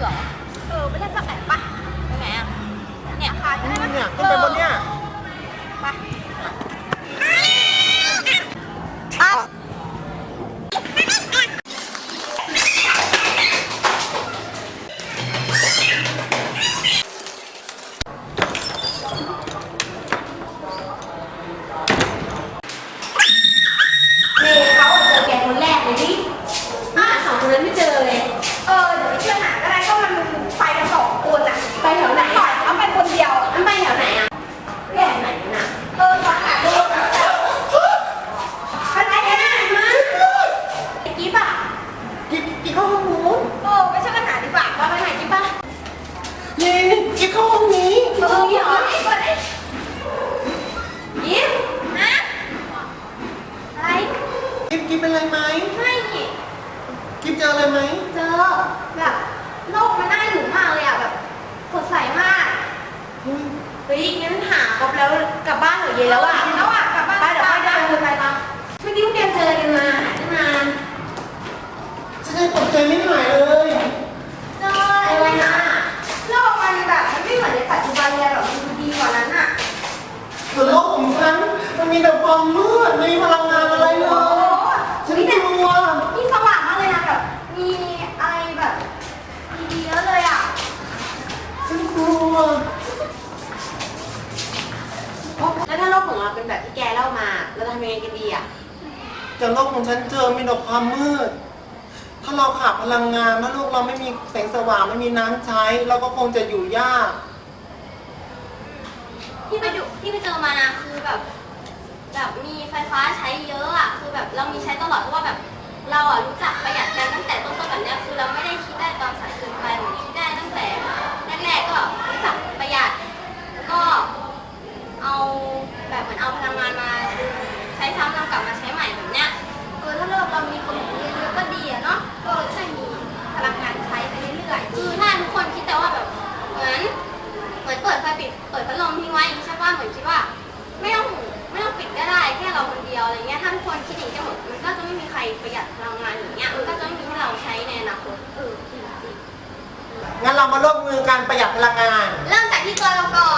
เหรอ เออไม่เล่นสแปมปะไปไหนอะเนี่ยพาฉันได้ไหมเนี่ยขึ้นไปบนเนี่ย ห้องนู้นโอ้ไปช่วยกันหาดีกว่าว่าไปไหนกิ๊บป่ะยิงกิ๊กเข้าห้องนี้เออเดี๋ยวไอ้คนไอ้กิ๊บฮะอะไรกิ๊กกิ๊กเป็นไรไหมไม่นี่กิ๊กเจออะไรไหมเจอแบบโลกมันน่าอยู่มากเลยอะแบบสดใสมากเฮ้ยงั้นหาครบแล้วกลับบ้านเหรอเย็นแล้วอะแล้วอะกลับบ้านไปเดี๋ยวค่อยเดินไปตามเมื่อกี้พวกแกเจอกันมาหาตั้งนาน ฉันยังตกใจไม่หายเลย เจอ อะไรนะ โลกมัน แบบมันไม่เหมือนในปัจจุบันเลยแบบมันดูดีกว่านั้นอะส่วนโลกของฉันมันมีแต่ความมืดไม่มีพลังงานอะไรเลโอ้ยฉันกลัวนี่สว่างมากเลยนะแบบมีอะไรแบบดีๆเยอะเลยอะฉันกลัวแล้วถ้าโลกของเราเป็นแบบที่แกเล่ามา เราจะทำยังไงกันดีอะ แต่โลกของฉันเจอมีแต่ความมืด ถ้าเราขาดพลังงานถ้าโลกเราไม่มีแสงสว่างไม่มีน้ำใช้ เราก็คงจะอยู่ยาก ที่ไปดูที่ไปเจอมานะคือแบบ แบบมีไฟฟ้าใช้เยอะอะคือแบบเรามีใช้ตลอดเพราะว่าแบบ เราอะรู้จักประหยัดกันตั้งแต่ต้นๆแบบเนี้ยคือเราไม่ได้คิดได้ตอนสายเกินไปเหมือนคิดได้ตั้งแต่แรกๆก็รู้จักประหยัดแล้วก็เอาแบบเหมือนเอาพลังงานมา ใช้ซ้ำนำกลับมาใช้ ปิดเปิดพัดลมทิ้งไว้อย่างนี้ใช่ป่ะเหมือนคิดว่า ไม่ต้องไม่ต้องปิดก็ได้แค่เราคนเดียวอะไรเงี้ยถ้าทุกคนคิดอย่างนี้กันหมดมันก็จะไม่มีใครประหยัดพลังงานอย่างเงี้ยมันก็จะไม่มีให้เราใช้ในอนาคตเออจริงจริงงั้นเรามาร่วมมือกันประหยัดพลังงาน ๆเริ่มจากที่ตัวเราก่อน